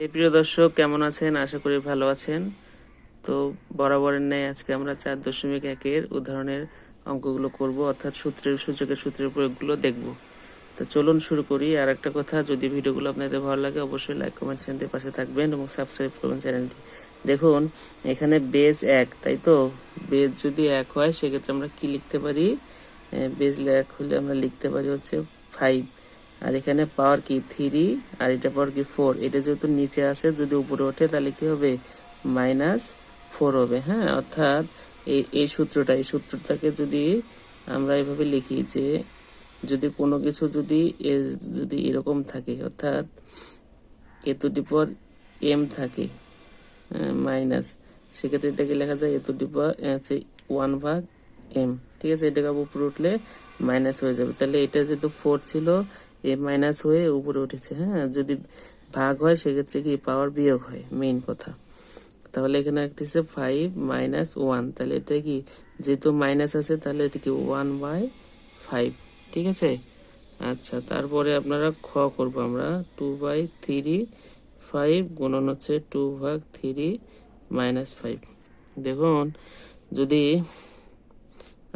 প্রিয় দর্শক, কেমন আছেন? আশা করি ভালো আছেন। তো বরাবরের ন্যায় আজকে আমরা চার দশমিক একের উদাহরণের অঙ্কগুলো করব, অর্থাৎ সূত্রের, সূচকের সূত্রের প্রয়োগগুলো দেখব। তো চলুন শুরু করি। আর একটা কথা, যদি ভিডিওগুলো আপনাদের ভালো লাগে, অবশ্যই লাইক কমেন্ট চ্যানেলের পাশে থাকবেন এবং সাবস্ক্রাইব করবেন চ্যানেলটি দেখুন, এখানে বেজ এক, তাই তো? বেজ যদি এক হয়, সেক্ষেত্রে আমরা কি লিখতে পারি? বেজ এক হলে আমরা লিখতে পারি হচ্ছে ফাইভ আর এখানে পাওয়ার কি থ্রি আর এটা পাওয়ার কি ফোর এটা যেহেতু নিচে আসে যদি উপরে ওঠে, তাহলে কি হবে? মাইনাস ফোর হবে হ্যাঁ? অর্থাৎ এই এই সূত্রটা, এই সূত্রটাকে যদি আমরা এভাবে লিখি যে যদি কোনো কিছু যদি এ, যদি এরকম থাকে, অর্থাৎ এ টু ডি এম থাকে মাইনাস সেক্ষেত্রে এটাকে লেখা যায় এ টু ডি পাওয়ার হচ্ছে ওয়ান ভাগ এম ঠিক আছে? এটাকে উপরে উঠলে মাইনাস হয়ে যাবে। তাহলে এটা যেহেতু ফোর ছিল এ মাইনাস হয়ে উপরে উঠেছে হ্যাঁ? যদি ভাগ হয়, সেক্ষেত্রে কি পাওয়ার বিয়োগ হয় মেইন কথা। তাহলে এখানে আসতেছে ফাইভ মাইনাস ওয়ান তাহলে এটা কি, যেহেতু মাইনাস আছে, তাহলে এটা কি ওয়ান বাই ফাইভ ঠিক আছে? আচ্ছা তারপরে আপনারা খ করব আমরা। টু বাই থ্রি ফাইভ গুণন হচ্ছে টু ভাগ থ্রি মাইনাস ফাইভ দেখুন, যদি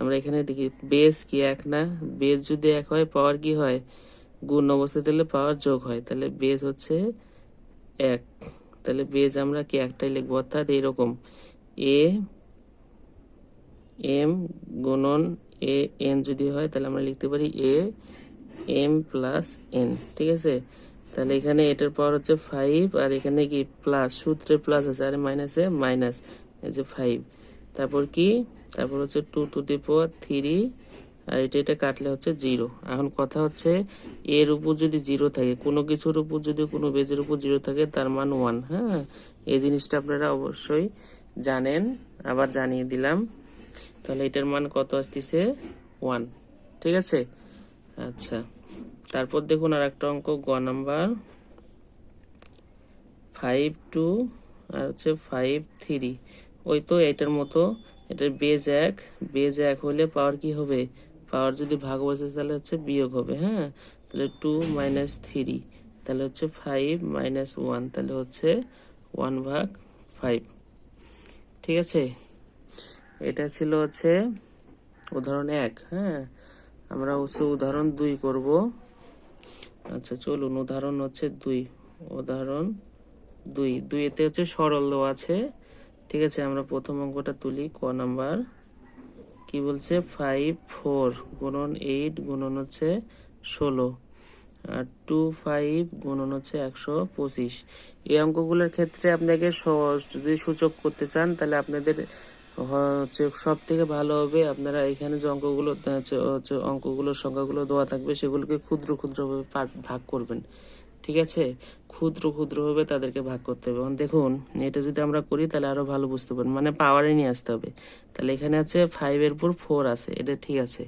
আমরা এখানে দেখি বেস কি এক না? বেস যদি এক হয় পাওয়ার কি হয়? গুণ অবস্থায় তাহলে পাওয়ার যোগ হয়। তাহলে বেজ হচ্ছে এক। তাহলে বেজ আমরা কি একটাই লিখব? অর্থাৎ এইরকম। এ, এম গুণন এ, এন যদি হয়, তাহলে আমরা লিখতে পারি এ, এম প্লাস এন। ঠিক আছে? তাহলে এখানে এটার পাওয়ার হচ্ছে ফাইভ, আর এখানে কি প্লাস? সূত্রে প্লাস আছে, আর মাইনাসে মাইনাস, এই যে ফাইভ। তারপর কি? তারপর হচ্ছে two to the power three আর এটা এটা কাটলে হচ্ছে জিরো। এখন কথা হচ্ছে, এর উপর যদি জিরো থাকে, কোনো কিছুর উপর যদি কোনো বেজের উপর জিরো থাকে, তার মান ওয়ান হ্যাঁ? এই জিনিসটা আপনারা অবশ্যই জানেন। আবার জানিয়ে দিলাম, তাহলে এটার মান কত আসতেছে? ওয়ান ঠিক আছে? আচ্ছা তারপর দেখুন আর একটা অঙ্ক, গ নাম্বার। ফাইভ টু আর হচ্ছে ফাইভ থ্রি ওই তো এটার মতো, এটার বেজ এক বেজ এক হলে পাওয়ার কি হবে? পাওয়ার যদি ভাগ বসে তাহলে হচ্ছে বিয়োগ হবে হ্যাঁ? তাহলে টু মাইনাস থ্রি তাহলে হচ্ছে ফাইভ মাইনাস ওয়ান তাহলে হচ্ছে ওয়ান ভাগ ফাইভ ঠিক আছে? এটা ছিল হচ্ছে উদাহরণ এক হ্যাঁ? আমরা হচ্ছে উদাহরণ দুই করব। আচ্ছা চলুন, উদাহরণ হচ্ছে দুই, উদাহরণ দুই। দুইতে হচ্ছে সরল দেওয়া আছে। ঠিক আছে, আমরা প্রথম অঙ্কটা তুলি, ক নাম্বার। কি বলছে? ফাইভ ফোর গুণন এইট গুণন হচ্ছে ষোলো। আর টু ফাইভ গুণন হচ্ছে একশো পঁচিশ। এই অঙ্কগুলোর ক্ষেত্রে আপনাকে যদি সূচক করতে চান, তাহলে আপনাদের হচ্ছে সব থেকে ভালো হবে আপনারা এখানে যে অঙ্কগুলো, হচ্ছে অঙ্কগুলোর সংখ্যাগুলো দেওয়া থাকবে, সেগুলোকে ক্ষুদ্র ক্ষুদ্রভাবে ভাগ করবেন। ঠিক আছে? ক্ষুদ্র, ক্ষুদ্রভাবে তাদেরকে ভাগ করতে হবে। দেখুন, এটা যদি আমরা করি, তাহলে আরও ভালো বুঝতে পারব মানে পাওয়ারে নিয়ে আসতে হবে। তাহলে এখানে আছে ফাইভের পর ফোর আছে। এটা ঠিক আছে।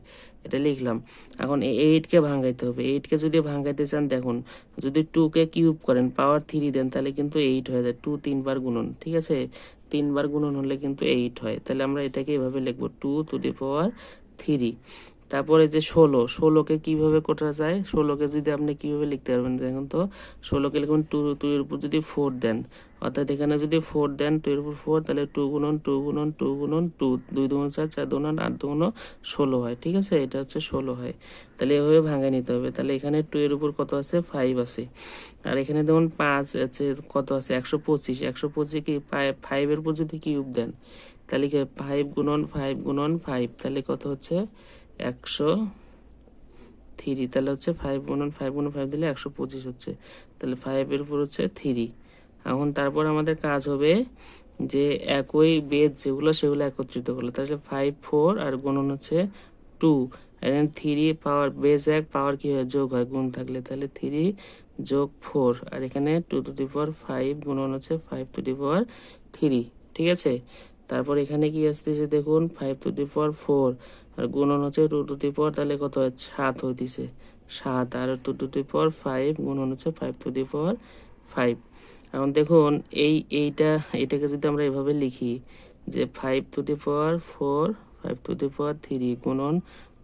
এটা লিখলাম। এখন এইটকে ভাঙাইতে হবে। এইটকে যদি ভাঙাইতে চান, দেখুন, যদি টুকে কিউব করেন পাওয়ার থ্রি দেন, তাহলে কিন্তু এইট হয়ে যায়। টু তিনবার গুণন, ঠিক আছে? তিনবার গুণন হলে কিন্তু এইট হয়। তাহলে আমরা এটাকে এভাবে লিখব two to the power three তারপরে যে ষোলো, ষোলোকে কীভাবে কোটা যায়? ষোলোকে যদি আপনি কীভাবে লিখতে পারবেন দেখুন তো? ষোলোকে লিখুন টু টু এর উপর যদি ফোর দেন। অর্থাৎ এখানে যদি ফোর দেন টু এর উপর ফোর, তাহলে টু গুণন টু গুণন টু গুণন, টু। দুই দুগুণ চার চার দুগুণ আট দুগুণ ষোলো হয়, ঠিক আছে? এটা হচ্ছে ষোলো হয়। তাহলে এভাবে ভাঙে নিতে হবে। তাহলে এখানে টু এর উপর কত আছে? ফাইভ আছে। আর এখানে দেখুন পাঁচ আছে, কত আছে? একশো পঁচিশ। একশো পঁচিশ কি ফাইভের উপর যদি কিউব দেন, তাহলে কি ফাইভ গুণন ফাইভ গুণন, ফাইভ। তাহলে কত হচ্ছে? একশো থ্রি তাহলে হচ্ছে ফাইভ গুণন ফাইভ গুণন ফাইভ দিলে একশো পঁচিশ হচ্ছে। তাহলে ফাইভের উপর হচ্ছে থ্রি এখন তারপর আমাদের কাজ হবে যে একই বেদ যেগুলো, সেগুলো একত্রিত করল। তাহলে ফাইভ ফোর আর গুণন হচ্ছে টু এখানে থ্রি পাওয়ার বেজ এক পাওয়ার কি হয়? যোগ হয়, গুণ থাকলে। তাহলে থ্রি যোগ ফোর আর এখানে two to the power five গুণন হচ্ছে five to the power three ঠিক আছে? তারপর এখানে কি আসতেছে দেখুন five to the power four আর গুণন হচ্ছে টু টু দি পাওয়ার তাহলে কত হয়? সাত হইতেছে। সাত আর two to the power five গুণন হচ্ছে five to the power five এখন দেখুন, এই, এইটা, এটাকে যদি আমরা এভাবে লিখি, যে five to the power four five to the power three গুণন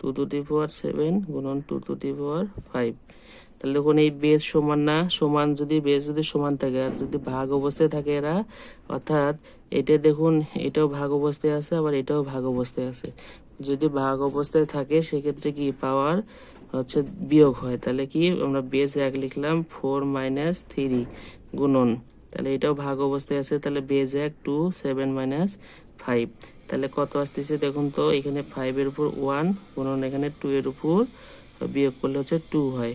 two to the power seven গুণন two to the power five তাহলে দেখুন এই বেস সমান না, সমান যদি বেস যদি সমান থাকে, আর যদি ভাগ অবস্থায় থাকে এরা, অর্থাৎ এটা দেখুন, এটাও ভাগ অবস্থায় আছে, আবার এটাও ভাগ অবস্থায় আছে। যদি ভাগ অবস্থায় থাকে, সেক্ষেত্রে কি পাওয়ার হচ্ছে বিয়োগ হয়। তাহলে কি আমরা বেস এক লিখলাম ফোর মাইনাস থ্রি গুণন। তাহলে এটাও ভাগ অবস্থায় আছে, তাহলে বেজ এক টু সেভেন মাইনাস ফাইভ তাহলে কত আসতেছে দেখুন তো, এখানে ফাইভের উপর ওয়ান গুণন এখানে টু এর উপর, বিয়োগ করলে হচ্ছে টু হয়।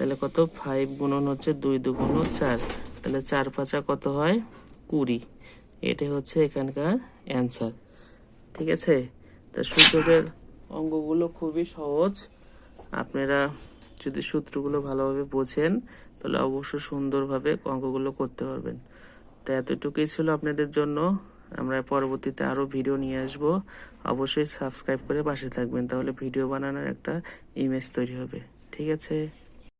তাহলে কত? ফাইভ গুণন হচ্ছে দুই দুগুণ চার। তাহলে চার পাঁচা কত হয়? কুড়ি। এটাই হচ্ছে এখানকার অ্যান্সার ঠিক আছে? তা সূচকের অঙ্কগুলো খুবই সহজ। আপনারা যদি সূত্রগুলো ভালোভাবে বোঝেন, তাহলে অবশ্যই সুন্দরভাবে অঙ্কগুলো করতে পারবেন। তো এতটুকুই ছিল আপনাদের জন্য। আমরা পরবর্তীতে আরও ভিডিও নিয়ে আসব। অবশ্যই সাবস্ক্রাইব করে পাশে থাকবেন, তাহলে ভিডিও বানানোর একটা ইমেজ তৈরি হবে। ঠিক আছে?